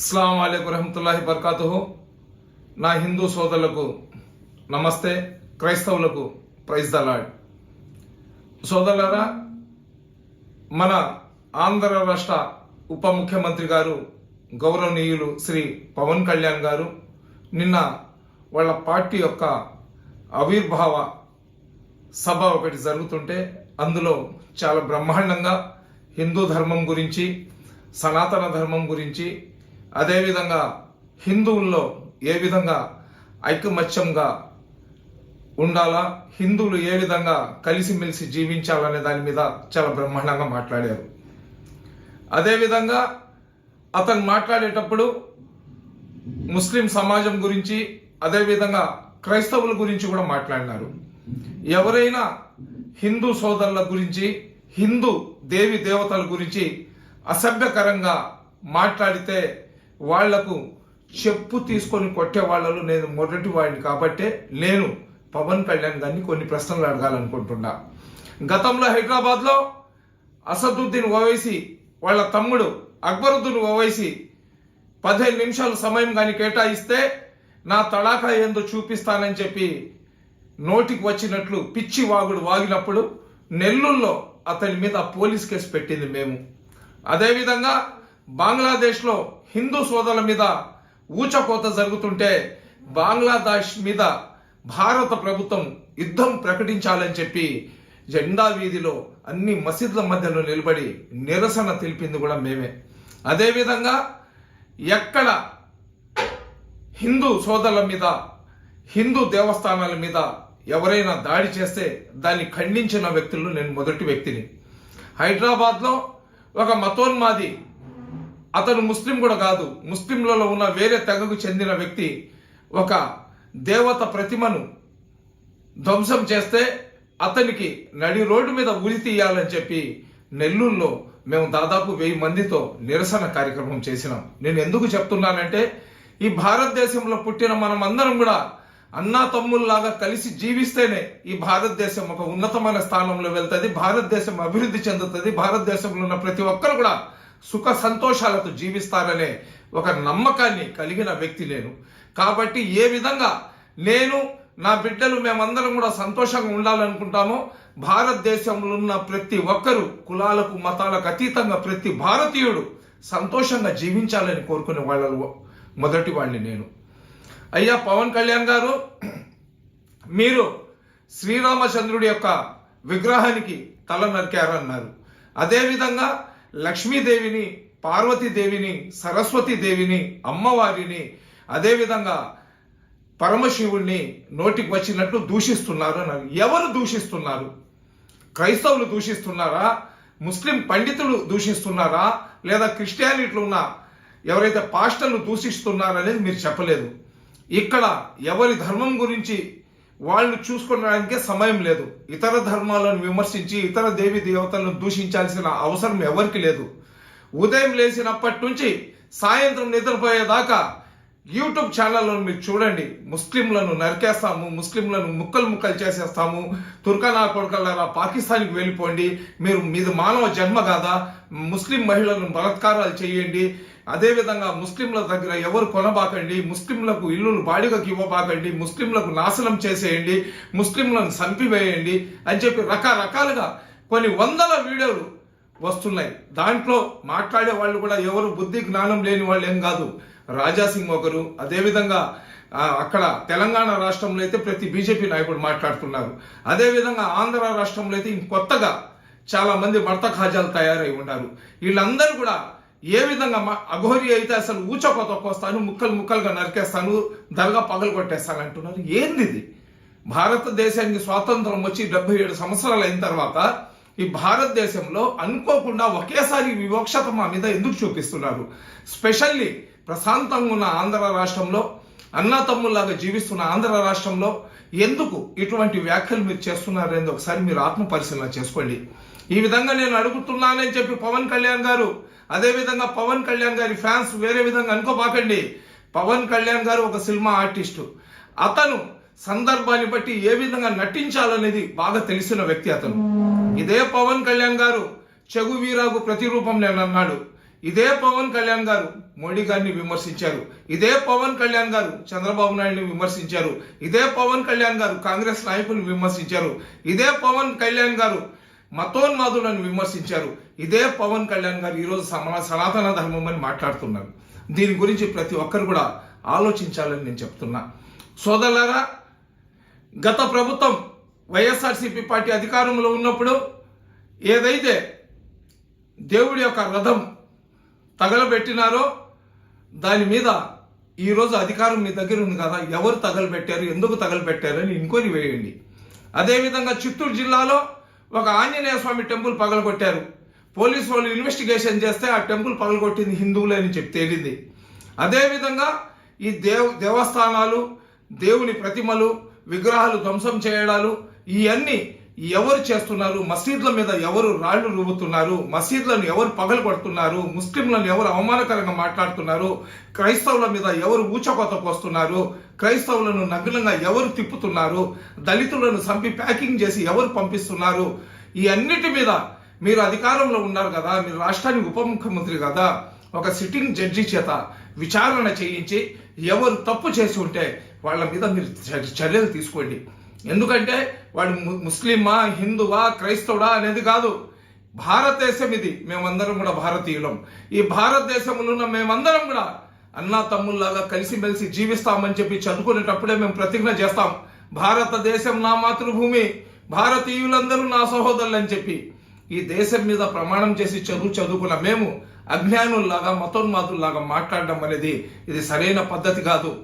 అస్సలం అయికు రహమతుల్లాహి బర్కాతుహు. నా హిందూ సోదరులకు నమస్తే క్రైస్తవులకు ప్రైజ్ దలాడ్ సోదరులరా మన ఆంధ్ర రాష్ట్ర ఉప ముఖ్యమంత్రి గారు గౌరవనీయులు శ్రీ పవన్ కళ్యాణ్ గారు నిన్న వాళ్ళ పార్టీ యొక్క ఆవిర్భావ సభ ఒకటి జరుగుతుంటే అందులో చాలా బ్రహ్మాండంగా హిందూ ధర్మం గురించి సనాతన ధర్మం గురించి అదేవిధంగా హిందువుల్లో ఏ విధంగా ఐకమత్యంగా ఉండాలా? హిందువులు ఏ విధంగా కలిసిమెలిసి జీవించాలనే దాని మీద చాలా బ్రహ్మాండంగా మాట్లాడారు. అదేవిధంగా అతను మాట్లాడేటప్పుడు ముస్లిం సమాజం గురించి అదేవిధంగా క్రైస్తవుల గురించి కూడా మాట్లాడినారు. ఎవరైనా హిందూ సోదరుల గురించి హిందూ దేవి దేవతల గురించి అసభ్యకరంగా మాట్లాడితే వాళ్ళకు చెప్పు తీసుకొని కొట్టే వాళ్ళలో నేను మొదటి వాడిని కాబట్టే నేను పవన్ కళ్యాణ్ గారిని కొన్ని ప్రశ్నలు అడగాలనుకుంటున్నా. గతంలో హైదరాబాద్లో అసదుద్దీన్ ఓవైసీ వాళ్ళ తమ్ముడు అక్బరుద్దీన్ ఓవైసీ పదిహేను నిమిషాలు సమయం కానీ కేటాయిస్తే నా తడాకా ఏందో చూపిస్తానని చెప్పి నోటికి వచ్చినట్లు పిచ్చి వాగుడు వాగినప్పుడు నెల్లూరులో అతని మీద పోలీస్ కేసు పెట్టింది మేము. అదేవిధంగా బంగ్లాదేశ్లో హిందూ సోదరుల మీద ఊచకోత జరుగుతుంటే బంగ్లాదేశ్ మీద భారత ప్రభుత్వం యుద్ధం ప్రకటించాలని చెప్పి జెండా వీధిలో అన్ని మసీదుల మధ్యలో నిలబడి నిరసన తెలిపింది కూడా మేమే. అదేవిధంగా ఎక్కడ హిందూ సోదరుల మీద హిందూ దేవస్థానాల మీద ఎవరైనా దాడి చేస్తే దాన్ని ఖండించిన వ్యక్తులు నేను మొదటి వ్యక్తిని. హైదరాబాద్లో ఒక మతోన్మాది అతను ముస్లిం కూడా కాదు. ముస్లింలలో ఉన్న వేరే తెగకు చెందిన వ్యక్తి ఒక దేవత ప్రతిమను ధ్వంసం చేస్తే అతనికి నడి రోడ్డు మీద ఉరి తీయాలని చెప్పి నెల్లూరులో మేము దాదాపు వెయ్యి మందితో నిరసన కార్యక్రమం చేసినాం. నేను ఎందుకు చెప్తున్నానంటే ఈ భారతదేశంలో పుట్టిన మనం అందరం కూడా అన్నా తమ్ముల్లాగా కలిసి జీవిస్తేనే ఈ భారతదేశం ఒక ఉన్నతమైన స్థానంలో వెళ్తుంది భారతదేశం అభివృద్ధి చెందుతుంది భారతదేశంలో ఉన్న ప్రతి ఒక్కరు కూడా సుఖ సంతోషాలతో జీవిస్తారనే ఒక నమ్మకాన్ని కలిగిన వ్యక్తి నేను. కాబట్టి ఏ విధంగా నేను నా బిడ్డలు మేమందరం కూడా సంతోషంగా ఉండాలనుకుంటామో భారతదేశంలో ఉన్న ప్రతి ఒక్కరు కులాలకు మతాలకు అతీతంగా ప్రతి భారతీయుడు సంతోషంగా జీవించాలని కోరుకునే వాళ్ళలో మొదటి వాడిని నేను. అయ్యా పవన్ కళ్యాణ్ గారు మీరు శ్రీరామచంద్రుడి యొక్క విగ్రహానికి తల నరికారన్నారు. అదేవిధంగా లక్ష్మీదేవిని పార్వతీదేవిని సరస్వతీదేవిని అమ్మవారిని అదేవిధంగా పరమశివుణ్ణి నోటికి వచ్చినట్టు దూషిస్తున్నారు అన్నారు. ఎవరు దూషిస్తున్నారు? క్రైస్తవులు దూషిస్తున్నారా? ముస్లిం పండితులు దూషిస్తున్నారా? లేదా క్రిస్టియానిటీలు ఉన్న ఎవరైతే పాస్టర్లు దూషిస్తున్నారనేది మీరు చెప్పలేదు. ఇక్కడ ఎవరి ధర్మం గురించి వాళ్ళు చూసుకోవడానికే సమయం లేదు. ఇతర ధర్మాలను విమర్శించి ఇతర దేవి దేవతలను దూషించాల్సిన అవసరం ఎవరికి లేదు. ఉదయం లేచినప్పటి నుంచి సాయంత్రం నిద్రపోయేదాకా యూట్యూబ్ ఛానల్లో మీరు చూడండి. ముస్లింలను నరికేస్తాము ముస్లింలను ముక్కలు ముక్కలు చేసేస్తాము. తుర్కనా కొడుకల్లారా పాకిస్తాన్కి వెళ్ళిపోండి. మీరు మీది మానవ జన్మ కాదా? ముస్లిం మహిళలను బలత్కారాలు చేయండి. అదేవిధంగా ముస్లింల దగ్గర ఎవరు కొనబాకండి? ముస్లింలకు ఇల్లులు బాడిగకి ఇవ్వబాకండి. ముస్లింలకు నాశనం చేసేయండి. ముస్లింలను చంపివేయండి అని చెప్పి రకరకాలుగా కొన్ని వందల వీడియోలు వస్తున్నాయి. దాంట్లో మాట్లాడే వాళ్ళు కూడా ఎవరు బుద్ధి జ్ఞానం లేని వాళ్ళు ఏం కాదు. రాజాసింగ్ ఒకరు అదేవిధంగా అక్కడ తెలంగాణ రాష్ట్రంలో అయితే ప్రతి బీజేపీ నాయకుడు మాట్లాడుతున్నారు. అదేవిధంగా ఆంధ్ర రాష్ట్రంలో అయితే కొత్తగా చాలా మంది భర్త ఖాజాలు తయారై ఉన్నారు. వీళ్ళందరూ కూడా ఏ విధంగా మా- అఘోరి అయితే అసలు ఊచకో తొక్కొస్తాను ముక్కలు ముక్కలుగా నరికేస్తాను దరగా పగలు కొట్టేస్తాను అంటున్నారు. ఏంది ఇది? భారతదేశానికి స్వాతంత్రం వచ్చి డెబ్బై ఏడు సంవత్సరాలు అయిన తర్వాత ఈ భారతదేశంలో అనుకోకుండా ఒకేసారి వివక్షత మా మీద ఎందుకు చూపిస్తున్నారు? స్పెషల్లీ ప్రశాంతంగా ఉన్న ఆంధ్ర రాష్ట్రంలో అన్నతమ్ముల్లాగా జీవిస్తున్న ఆంధ్ర రాష్ట్రంలో ఎందుకు ఇటువంటి వ్యాఖ్యలు మీరు చేస్తున్నారనేది ఒకసారి మీరు ఆత్మ పరిశీలన చేసుకోండి. ఈ విధంగా నేను అడుగుతున్నానని చెప్పి పవన్ కళ్యాణ్ గారు అదే విధంగా పవన్ కళ్యాణ్ గారి ఫ్యాన్స్ వేరే విధంగా అనుకోబాకండి. పవన్ కళ్యాణ్ గారు ఒక సినిమా ఆర్టిస్టు. అతను సందర్భాన్ని బట్టి ఏ విధంగా నటించాలనేది బాగా తెలిసిన వ్యక్తి అతను. ఇదే పవన్ కళ్యాణ్ గారు చెగు వీరాకు ప్రతిరూపం నేనన్నాడు. ఇదే పవన్ కళ్యాణ్ గారు మోడీ గారిని విమర్శించారు. ఇదే పవన్ కళ్యాణ్ గారు చంద్రబాబు నాయుడిని విమర్శించారు. ఇదే పవన్ కళ్యాణ్ గారు కాంగ్రెస్ నాయకులను విమర్శించారు. ఇదే పవన్ కళ్యాణ్ గారు మతోన్మాదులను విమర్శించారు. ఇదే పవన్ కళ్యాణ్ గారు ఈరోజు సమా సనాతన ధర్మం అని మాట్లాడుతున్నారు. దీని గురించి ప్రతి ఒక్కరు కూడా ఆలోచించాలని నేను చెప్తున్నా. సోదరులారా గత ప్రభుత్వం వైఎస్ఆర్సీపీ పార్టీ అధికారంలో ఉన్నప్పుడు ఏదైతే దేవుడి యొక్క రథం తగలబెట్టినారో దాని మీద ఈరోజు అధికారం మీ దగ్గర ఉంది కదా ఎవరు తగలబెట్టారు ఎందుకు తగలబెట్టారు అని ఎంక్వైరీ వేయండి. అదేవిధంగా చిత్తూరు జిల్లాలో ఒక ఆంజనేయ స్వామి టెంపుల్ పగలగొట్టారు. పోలీసు వాళ్ళు ఇన్వెస్టిగేషన్ చేస్తే ఆ టెంపుల్ పగలగొట్టింది హిందువులే అని చెప్పి తేలింది. అదేవిధంగా ఈ దేవ దేవస్థానాలు దేవుని ప్రతిమలు విగ్రహాలు ధ్వంసం చేయడాలు ఇవన్నీ ఎవరు చేస్తున్నారు? మసీద్ల మీద ఎవరు రాళ్ళు రువ్వుతున్నారు? మసీద్లను ఎవరు పగలు కొడుతున్నారు? ముస్లింలను ఎవరు అవమానకరంగా మాట్లాడుతున్నారు? క్రైస్తవుల మీద ఎవరు ఊచకోత పోస్తున్నారు? క్రైస్తవులను నగ్నంగా ఎవరు తిప్పుతున్నారు? దళితులను చంపి ప్యాకింగ్ చేసి ఎవరు పంపిస్తున్నారు? ఈ అన్నిటి మీద మీరు అధికారంలో ఉన్నారు కదా? మీరు రాష్ట్రానికి ఉప ముఖ్యమంత్రి కదా? ఒక సిట్టింగ్ జడ్జి చేత విచారణ చేయించి ఎవరు తప్పు చేసి ఉంటే వాళ్ళ మీద మీరు చర్యలు తీసుకోండి. ఎందుకంటే వాడు ము- ముస్లిమా హిందువా క్రైస్తవుడా అనేది కాదు. భారతదేశం ఇది. మేమందరం కూడా భారతీయులం. ఈ భారతదేశంలో ఉన్న మేమందరం కూడా అన్నా తమ్ముల్లాగా కలిసిమెలిసి జీవిస్తామని చెప్పి చదువుకునేటప్పుడే మేము ప్రతిజ్ఞ చేస్తాం. భారతదేశం నా మాతృభూమి. భారతీయులందరూ నా సహోదరులు అని చెప్పి. ఈ దేశం మీద ప్రమాణం చేసి చదువు చదువుకున్న మేము అజ్ఞానుల్లాగా మతోన్మాదుల్లాగా మాట్లాడడం అనేది ఇది సరైన పద్ధతి కాదు.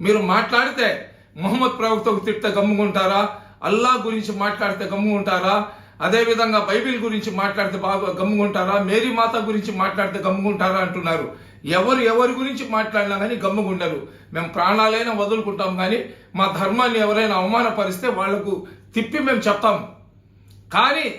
మీరు మాట్లాడితే మొహమ్మద్ ప్రవక్తకు తిట్ట గమ్ముకుంటారా? అల్లా గురించి మాట్లాడితే గమ్ముకుంటారా అదేవిధంగా బైబిల్ గురించి మాట్లాడితే బాగా గమ్ముకుంటారా మేరీ మాత గురించి మాట్లాడితే గమ్ముకుంటారా అంటున్నారు. ఎవరు ఎవరి గురించి మాట్లాడినా కానీ గమ్ముకుండరు మేము ప్రాణాలైనా వదులుకుంటాం కానీ మా ధర్మాన్ని ఎవరైనా అవమానపరిస్తే వాళ్ళకు తిప్పి మేము చెప్తాం. కానీ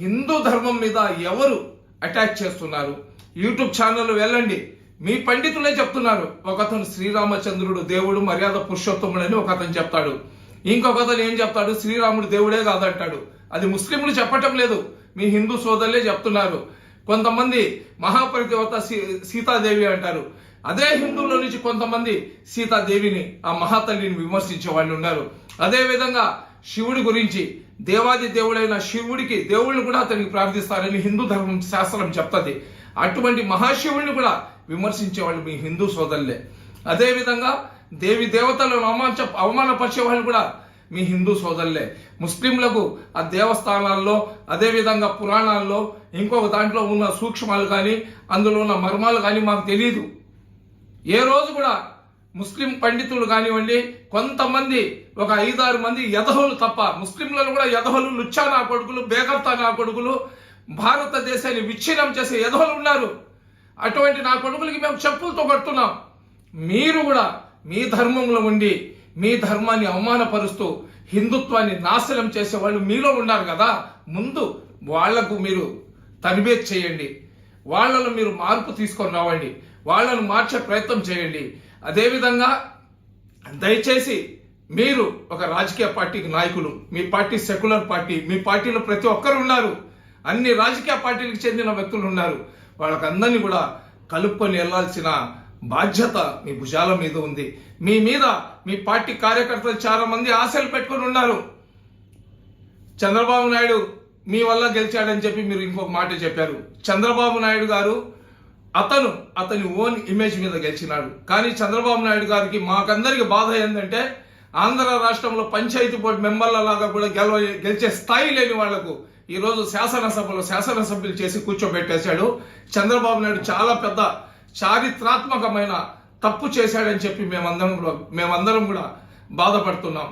హిందూ ధర్మం మీద ఎవరు అటాక్ చేస్తున్నారు? యూట్యూబ్ ఛానల్ వెళ్ళండి. మీ పండితులే చెప్తున్నారు. ఒకతను శ్రీరామచంద్రుడు దేవుడు మర్యాద పురుషోత్తముడు అని ఒక అతను చెప్తాడు. ఇంకొక అతను ఏం చెప్తాడు? శ్రీరాముడు దేవుడే కాదంటాడు. అది ముస్లింలు చెప్పటం లేదు. మీ హిందూ సోదరులే చెప్తున్నారు. కొంతమంది మహాపరిదేవత సీ- సీతాదేవి అంటారు. అదే హిందువుల నుంచి కొంతమంది సీతాదేవిని ఆ మహాతల్లిని విమర్శించే వాళ్ళు ఉన్నారు. అదేవిధంగా శివుడి గురించి దేవాది దేవుడైన శివుడికి దేవుళ్ళు కూడా అతనికి ప్రార్థిస్తారని హిందూ ధర్మం శాస్త్రం చెప్తుంది. అటువంటి మహాశివుడిని కూడా విమర్శించే వాళ్ళు మీ హిందూ సోదరులే. అదేవిధంగా దేవి దేవతలను అవమాన అవమానపరిచే వాళ్ళు కూడా మీ హిందూ సోదరులే. ముస్లింలకు ఆ దేవస్థానాల్లో అదేవిధంగా పురాణాల్లో ఇంకొక దాంట్లో ఉన్న సూక్ష్మాలు కానీ అందులో ఉన్న మర్మాలు కానీ మాకు తెలియదు ఏ రోజు కూడా ముస్లిం పండితులు కానివ్వండి కొంతమంది ఒక ఐదారు మంది యధవులు తప్ప ముస్లింలను కూడా యధవులు లుచ్చా నా కొడుకులు బేగర్తా నా కొడుకులు భారతదేశాన్ని విచ్ఛిన్నం చేసే యధవులు ఉన్నారు. అటువంటి నా కొడుకులకి మేము చెప్పులతో కడుతున్నాం. మీరు కూడా మీ ధర్మంలో ఉండి మీ ధర్మాన్ని అవమానపరుస్తూ హిందుత్వాన్ని నాశనం చేసే వాళ్ళు మీలో ఉన్నారు కదా. ముందు వాళ్ళకు మీరు తనిబేత్ చేయండి. వాళ్ళను మీరు మార్పు తీసుకొని రావండి. వాళ్ళను మార్చే ప్రయత్నం చేయండి. అదేవిధంగా దయచేసి మీరు ఒక రాజకీయ పార్టీకి నాయకులు మీ పార్టీ సెక్యులర్ పార్టీ మీ పార్టీలో ప్రతి ఒక్కరు ఉన్నారు. అన్ని రాజకీయ పార్టీలకు చెందిన వ్యక్తులు ఉన్నారు. వాళ్ళకందరినీ కూడా కలుపుకొని వెళ్ళాల్సిన బాధ్యత మీ భుజాల మీద ఉంది. మీ మీద మీ పార్టీ కార్యకర్తలు చాలా మంది ఆశలు పెట్టుకొని ఉన్నారు. చంద్రబాబు నాయుడు మీ వల్ల గెలిచాడని చెప్పి మీరు ఇంకొక మాట చెప్పారు. చంద్రబాబు నాయుడు గారు అతను అతని ఓన్ ఇమేజ్ మీద గెలిచినాడు. కానీ చంద్రబాబు నాయుడు గారికి మాకందరికి బాధ ఏంటంటే ఆంధ్ర రాష్ట్రంలో పంచాయతీ బోర్డు మెంబర్ల లాగా కూడా గెలవ గెలిచే స్థాయి లేని వాళ్ళకు ఈరోజు శాసనసభలో శాసనసభ్యులు చేసి కూర్చోబెట్టేశాడు. చంద్రబాబు నాయుడు చాలా పెద్ద చారిత్రాత్మకమైన తప్పు చేశాడని చెప్పి మేమందరం కూడా మేమందరం కూడా బాధపడుతున్నాం.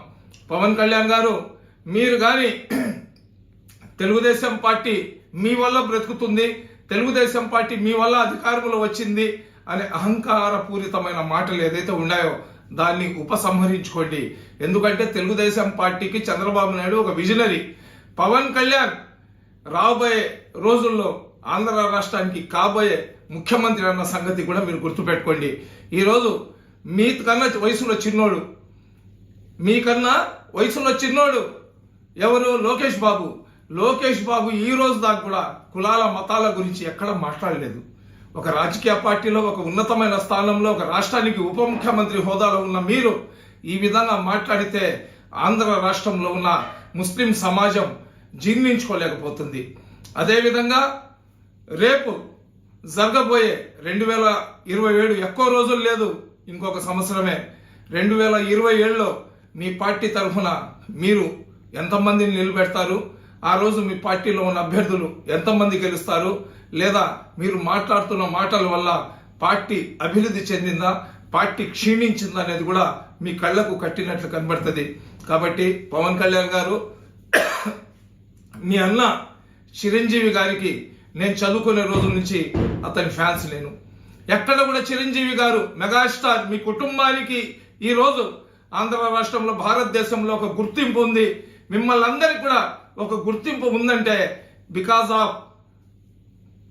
పవన్ కళ్యాణ్ గారు మీరు కానీ తెలుగుదేశం పార్టీ మీ వల్ల బ్రతుకుతుంది తెలుగుదేశం పార్టీ మీ వల్ల అధికారంలో వచ్చింది అనే అహంకారపూరితమైన మాటలు ఏదైతే ఉన్నాయో దాన్ని ఉపసంహరించుకోండి. ఎందుకంటే తెలుగుదేశం పార్టీకి చంద్రబాబు నాయుడు ఒక విజనరీ. పవన్ కళ్యాణ్ రాబోయే రోజుల్లో ఆంధ్ర రాష్ట్రానికి కాబోయే ముఖ్యమంత్రి అన్న సంగతి కూడా మీరు గుర్తుపెట్టుకోండి. ఈరోజు మీ కన్నా వయసులో చిన్నోడు. మీకన్నా వయసులో చిన్నోడు ఎవరు? లోకేష్ బాబు. లోకేష్ బాబు ఈ రోజు దాకా కూడా కులాల మతాల గురించి ఎక్కడ మాట్లాడలేదు. ఒక రాజకీయ పార్టీలో ఒక ఉన్నతమైన స్థానంలో ఒక రాష్ట్రానికి ఉప ముఖ్యమంత్రి హోదాలో ఉన్న మీరు ఈ విధంగా మాట్లాడితే ఆంధ్ర రాష్ట్రంలో ఉన్న ముస్లిం సమాజం జీర్ణించుకోలేకపోతుంది. అదేవిధంగా రేపు జరగబోయే రెండు వేల ఇరవై ఏడు ఎక్కువ రోజులు లేదు ఇంకొక సంవత్సరమే. రెండు వేల ఇరవై ఏడులో మీ పార్టీ తరఫున మీరు ఎంతమందిని నిలబెడతారు? ఆ రోజు మీ పార్టీలో ఉన్న అభ్యర్థులు ఎంతమంది గెలుస్తారు? లేదా మీరు మాట్లాడుతున్న మాటల వల్ల పార్టీ అభివృద్ధి చెందిందా? పార్టీ క్షీణించిందా అనేది కూడా మీ కళ్ళకు కట్టినట్లు కనబడుతుంది. కాబట్టి పవన్ కళ్యాణ్ గారు మీ అన్న చిరంజీవి గారికి నేను చదువుకునే రోజుల నుంచి అతని ఫ్యాన్స్ నేను. ఎక్కడ కూడా చిరంజీవి గారు మెగాస్టార్ మీ కుటుంబానికి ఈ రోజు ఆంధ్ర రాష్ట్రంలో భారతదేశంలో ఒక గుర్తింపు ఉంది. మిమ్మల్ని అందరికి కూడా ఒక గుర్తింపు ఉందంటే బికాస్ ఆఫ్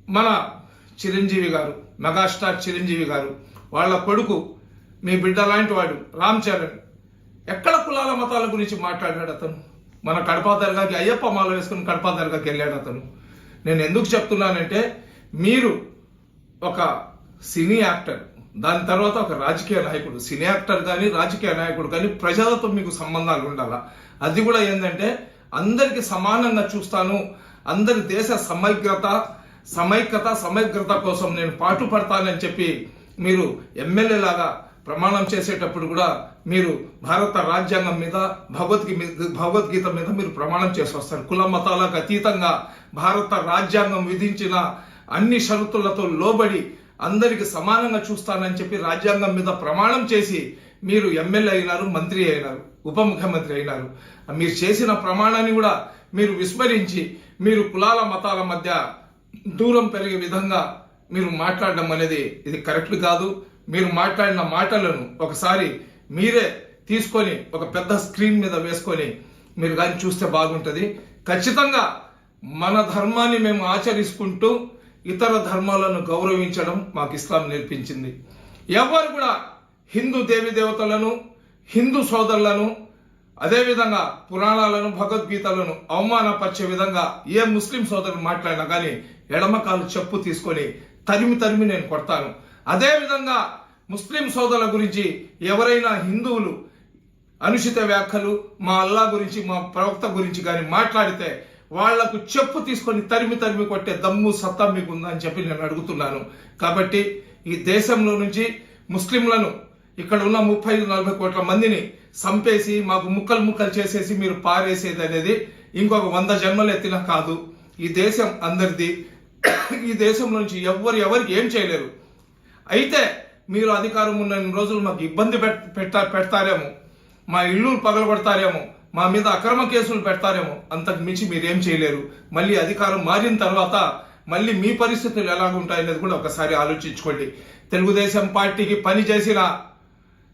మన చిరంజీవి గారు మెగాస్టార్ చిరంజీవి గారు. వాళ్ళ కొడుకు మీ బిడ్డ లాంటి వాడు రామ్ చరణ్. ఎక్కడ కులాల మతాల గురించి మాట్లాడాడు అతను? మన కడప దర్గాకి అయ్యప్ప మాల వేసుకుని కడప దర్గాకి వెళ్ళాడు అతను. నేను ఎందుకు చెప్తున్నానంటే మీరు ఒక సినీ యాక్టర్ దాని తర్వాత ఒక రాజకీయ నాయకుడు సినీ యాక్టర్ కానీ రాజకీయ నాయకుడు కానీ ప్రజలతో మీకు సంబంధాలు ఉండాలా? అది కూడా ఏంటంటే అందరికి సమానంగా చూస్తాను అందరి దేశ సమగ్రత సమైక్యత సమగ్రత కోసం నేను పాటుపడతానని చెప్పి మీరు ఎమ్మెల్యే లాగా ప్రమాణం చేసేటప్పుడు కూడా మీరు భారత రాజ్యాంగం మీద భగవద్గీ భగవద్గీత మీద మీరు ప్రమాణం చేసి వస్తారు కుల మతాలకు అతీతంగా భారత రాజ్యాంగం విధించిన అన్ని షరతులతో లోబడి అందరికి సమానంగా చూస్తానని చెప్పి రాజ్యాంగం మీద ప్రమాణం చేసి మీరు ఎమ్మెల్యే అయినారు మంత్రి అయినారు ఉప ముఖ్యమంత్రి అయినారు. మీరు చేసిన ప్రమాణాన్ని కూడా మీరు విస్మరించి మీరు కులాల మతాల మధ్య దూరం పెరిగే విధంగా మీరు మాట్లాడడం అనేది ఇది కరెక్ట్ కాదు. మీరు మాట్లాడిన మాటలను ఒకసారి మీరే తీసుకొని ఒక పెద్ద స్క్రీన్ మీద వేసుకొని మీరు కానీ చూస్తే బాగుంటుంది. ఖచ్చితంగా మన ధర్మాన్ని మేము ఆచరిస్తుంటూ ఇతర ధర్మాలను గౌరవించడం మాకు ఇస్లాం నేర్పించింది. ఎవరు కూడా హిందూ దేవి దేవతలను హిందూ సోదరులను అదేవిధంగా పురాణాలను భగవద్గీతలను అవమానపరిచే విధంగా ఏ ముస్లిం సోదరులు మాట్లాడినా కానీ ఎడమకాలు చెప్పు తీసుకొని తరిమి తరిమి నేను కొడతాను. అదేవిధంగా ముస్లిం సోదరుల గురించి ఎవరైనా హిందువులు అనుచిత వ్యాఖ్యలు మా అల్లా గురించి మా ప్రవక్త గురించి కానీ మాట్లాడితే వాళ్ళకు చెప్పు తీసుకొని తరిమి తరిమి కొట్టే దమ్ము సత్తా మీకు ఉందని చెప్పి నేను అడుగుతున్నాను. కాబట్టి ఈ దేశంలో నుంచి ముస్లింలను ఇక్కడ ఉన్న ముప్పై నలభై కోట్ల మందిని సంపేసి మాకు ముక్కలు ముక్కలు చేసేసి మీరు పారేసేది అనేది ఇంకొక వంద జన్మలు ఎత్తినా కాదు. ఈ దేశం అందరిది. ఈ దేశం నుంచి ఎవ్వరు ఎవరు ఏం చేయలేరు. అయితే మీరు అధికారం ఉన్న రోజులు మాకు ఇబ్బంది పెట్ట పెడతారేమో. మా ఇల్లు పగలగొడతారేమో. మా మీద అక్రమ కేసులు పెడతారేమో. అంతకు మించి మీరేం చేయలేరు. మళ్ళీ అధికారం మారిన తర్వాత మళ్ళీ మీ పరిస్థితులు ఎలాగుంటాయనేది కూడా ఒకసారి ఆలోచించుకోండి. తెలుగుదేశం పార్టీకి పని చేసిన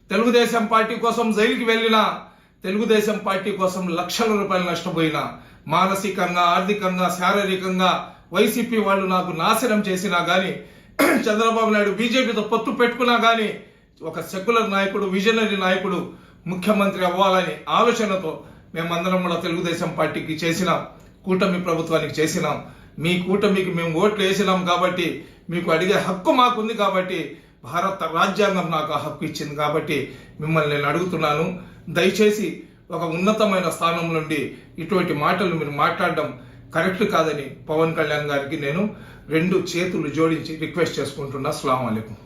తెలుగుదేశం పార్టీ కోసం జైలుకి వెళ్ళిన తెలుగుదేశం పార్టీ కోసం లక్షల రూపాయలు నష్టపోయిన మానసికంగా ఆర్థికంగా శారీరకంగా వైసీపీ వాళ్ళు నాకు నాశనం చేసినా కానీ చంద్రబాబు నాయుడు బీజేపీతో పొత్తు పెట్టుకున్నా కానీ ఒక సెక్యులర్ నాయకుడు విజనరీ నాయకుడు ముఖ్యమంత్రి అవ్వాలని ఆలోచనతో మేమందరం కూడా తెలుగుదేశం పార్టీకి చేసినాం. కూటమి ప్రభుత్వానికి చేసినాం. మీ కూటమికి మేము ఓట్లు వేసినాం కాబట్టి మీకు అడిగే హక్కు మాకుంది కాబట్టి భారత రాజ్యాంగం నాకు ఆ హక్కు ఇచ్చింది కాబట్టి మిమ్మల్ని నేను అడుగుతున్నాను. దయచేసి ఒక ఉన్నతమైన స్థానం నుండి ఇటువంటి మాటలు మీరు మాట్లాడడం కరెక్ట్ కాదని పవన్ కళ్యాణ్ గారికి నేను రెండు చేతులు జోడించి రిక్వెస్ట్ చేసుకుంటున్నా. అస్సలం అయికం